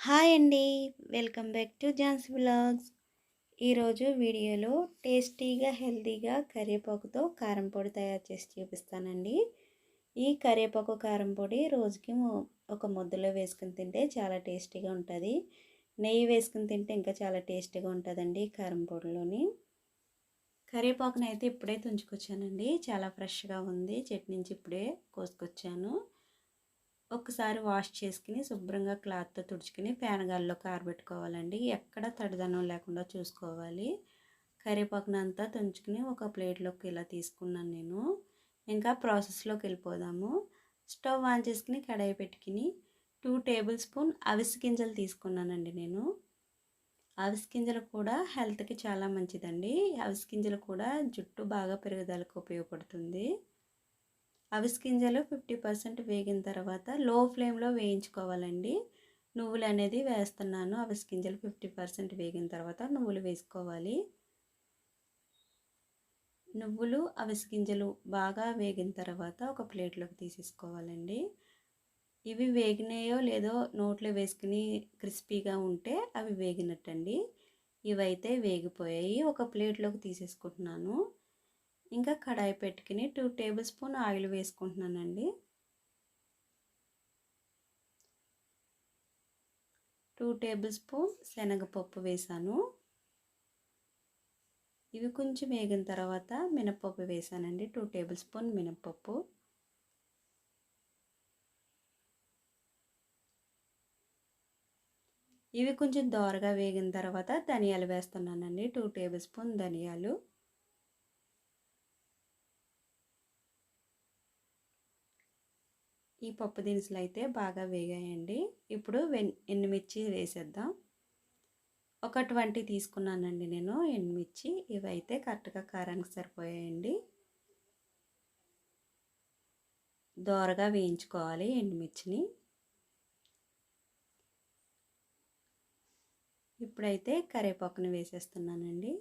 Hi అండి. Welcome back to John's blogs. ఈరోజు వీడియోలో టేస్టీగా హెల్తీగా కరివేపాకుతో కారం పొడి తయారు చేసి చూపిస్తానండి. ఈ కరివేపాకు కారం పొడి రోజుకి ఒక ముద్దలో వేసుకుని తింటే చాలా టేస్టీగా ఉంటుంది. నెయ్యి వేసుకుని తింటే ఇంకా చాలా టేస్టీగా ఉంటుందండి కారం పొడిలోని. కరివేపాకుని అయితే ఇప్పుడే తుంచుకొచ్చానండి. చాలా ఫ్రెష్గా ఉంది. చెట్టు నుంచి ఇప్పుడే కోసుకొచ్చాను. ఒకసారి వాష్ చేసుకుని శుభ్రంగా క్లాత్తో తుడుచుకుని గాల్లో కారబెట్టుకోవాలండి. ఎక్కడ తడిదనం లేకుండా చూసుకోవాలి. కరివేపాకునంతా తుంచుకుని ఒక ప్లేట్లోకి ఇలా తీసుకున్నాను నేను. ఇంకా ప్రాసెస్లోకి వెళ్ళిపోదాము. స్టవ్ ఆన్ చేసుకుని కడాయి పెట్టుకుని టూ టేబుల్ స్పూన్ అవిసి గింజలు తీసుకున్నానండి నేను. అవిసి గింజలు కూడా హెల్త్కి చాలా మంచిదండి. అవిసి గింజలు కూడా జుట్టు బాగా పెరుగుదలకు ఉపయోగపడుతుంది. అవిసి గింజలు ఫిఫ్టీ పర్సెంట్ వేగిన తర్వాత లో ఫ్లేమ్లో వేయించుకోవాలండి. నువ్వులు అనేది వేస్తున్నాను. అవిసి గింజలు ఫిఫ్టీ పర్సెంట్ వేగిన తర్వాత నువ్వులు వేసుకోవాలి. నువ్వులు అవిసి గింజలు బాగా వేగిన తర్వాత ఒక ప్లేట్లోకి తీసేసుకోవాలండి. ఇవి వేగినాయో లేదో నోట్లో వేసుకుని క్రిస్పీగా ఉంటే అవి వేగినట్టండి. ఇవైతే వేగిపోయాయి. ఒక ప్లేట్లోకి తీసేసుకుంటున్నాను. ఇంకా కడాయి పెట్టుకుని టూ టేబుల్ స్పూన్ ఆయిల్ వేసుకుంటున్నానండి. టూ టేబుల్ స్పూన్ శనగపప్పు వేసాను. ఇవి కొంచెం వేగిన తర్వాత మినపప్పు వేసానండి. టూ టేబుల్ స్పూన్ మినప్పప్పు ఇవి కొంచెం దోరగా వేగిన తర్వాత ధనియాలు వేస్తున్నానండి. టూ టేబుల్ స్పూన్ ధనియాలు. ఈ పప్పు దినుసులు అయితే బాగా వేగాయండి. ఇప్పుడు ఎండుమిర్చి వేసేద్దాం. ఒక ట్వంటీ తీసుకున్నానండి నేను ఎండుమిర్చి. ఇవైతే కరెక్ట్గా కారానికి సరిపోయాయండి. దోరగా వేయించుకోవాలి ఎండుమిర్చిని. ఇప్పుడైతే కరివేపాకుని వేసేస్తున్నానండి.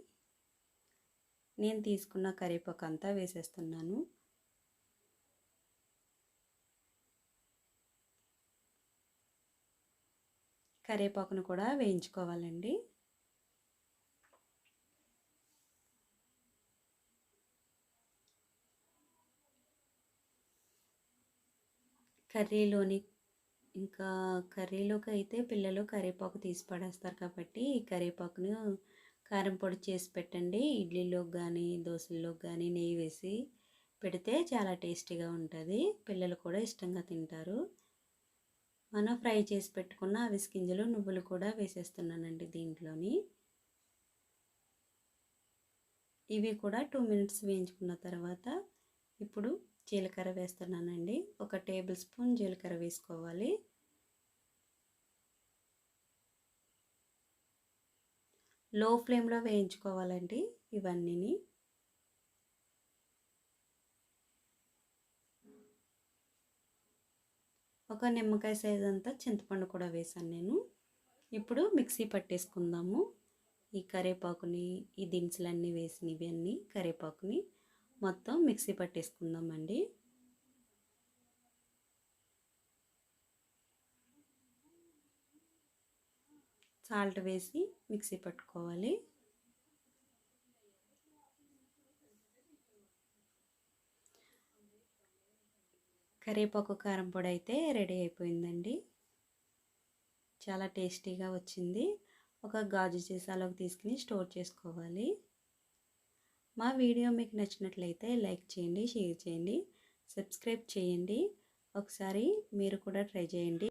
నేను తీసుకున్న కరివేపాకు అంతా వేసేస్తున్నాను. కరివేపాకును కూడా వేయించుకోవాలండి. కర్రీలోని ఇంకా కర్రీలోకి అయితే పిల్లలు కరివేపాకు తీసి పడేస్తారు కాబట్టి ఈ కరివేపాకును కారం పొడి చేసి పెట్టండి. ఇడ్లీలోకి కానీ దోశల్లోకి కానీ నెయ్యి వేసి పెడితే చాలా టేస్టీగా ఉంటుంది. పిల్లలు కూడా ఇష్టంగా తింటారు. మనం ఫ్రై చేసి పెట్టుకున్న అవిసి గింజలు నువ్వులు కూడా వేసేస్తున్నానండి దీంట్లోని. ఇవి కూడా టూ మినిట్స్ వేయించుకున్న తర్వాత ఇప్పుడు జీలకర్ర వేస్తున్నానండి. ఒక టేబుల్ స్పూన్ జీలకర్ర వేసుకోవాలి. లో ఫ్లేమ్లో వేయించుకోవాలండి ఇవన్నీని. ఒక నిమ్మకాయ సైజ్ అంతా చింతపండు కూడా వేసాను నేను. ఇప్పుడు మిక్సీ పట్టేసుకుందాము. ఈ కరేపాకుని ఈ దినుసులన్నీ వేసినవి అన్నీ కరేపాకుని మొత్తం మిక్సీ పట్టేసుకుందామండి. సాల్ట్ వేసి మిక్సీ పట్టుకోవాలి. కరివేపాకు కారం పొడి అయితే రెడీ అయిపోయిందండి. చాలా టేస్టీగా వచ్చింది. ఒక గాజు సీసాలోకి తీసుకుని స్టోర్ చేసుకోవాలి. మా వీడియో మీకు నచ్చినట్లయితే లైక్ చేయండి షేర్ చేయండి సబ్స్క్రైబ్ చేయండి. ఒకసారి మీరు కూడా ట్రై చేయండి.